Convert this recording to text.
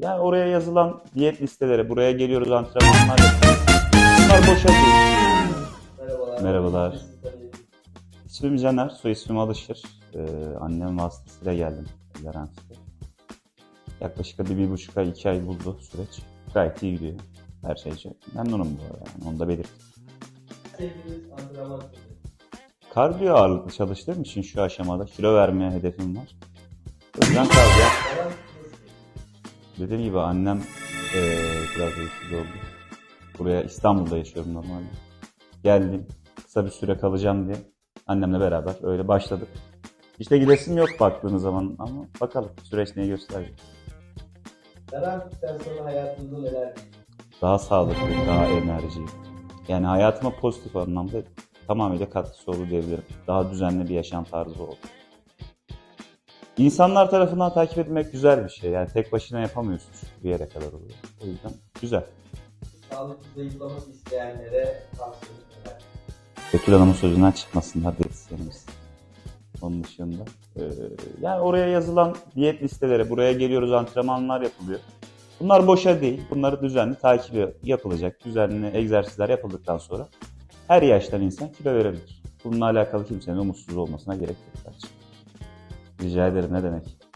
yani oraya yazılan diyet listeleri, buraya geliyoruz antrenmanlar yapıyoruz. Bunlar boşa değil. Merhabalar. Merhabalar. İsmim Caner, soy ismim Alışır. Ee, annem vasıtasıyla geldim Levent'te. Yaklaşık bir, bir buçuk ay, iki ay buldu süreç. Gayet iyi gidiyor. Her şey için. Memnunum bu arada yani. Onu da belirttim. Sevdiğiniz antrenman. Kardiyo ağırlıklı çalıştığım için şu aşamada kilo vermeye hedefim var. O yüzden kardiyo. Dediğim gibi annem eee biraz uykusuz oldu. Buraya İstanbul'da yaşıyorum normalde. Geldim. Kısa bir süre kalacağım diye. Annemle beraber öyle başladık. İşte gidesim yok baktığınız zaman ama bakalım süreç neyi gösterecek. Karanlıktan sonra hayatınızda neler değişti? Daha sağlıklı, daha enerji. Yani hayatıma pozitif anlamda tamamıyla katkısı oldu diyebilirim. Daha düzenli bir yaşam tarzı oldu. İnsanlar tarafından takip edilmek güzel bir şey. Yani tek başına yapamıyorsun çünkü bir yere kadar oluyor. O yüzden güzel. Sağlıklı zayıflamak isteyenlere tavsiyeniz neler? Betül Hanım'ın sözünden çıkmasınlar diyetisyenimiz. Onun dışında. e, yani oraya yazılan diyet listeleri, buraya geliyoruz antrenmanlar yapılıyor. Bunlar boşa değil. Bunları düzenli takip yapılacak. Düzenli egzersizler yapıldıktan sonra her yaştan insan kilo verebilir. Bununla alakalı kimsenin umutsuz olmasına gerek yok bence. Rica ederim ne demek.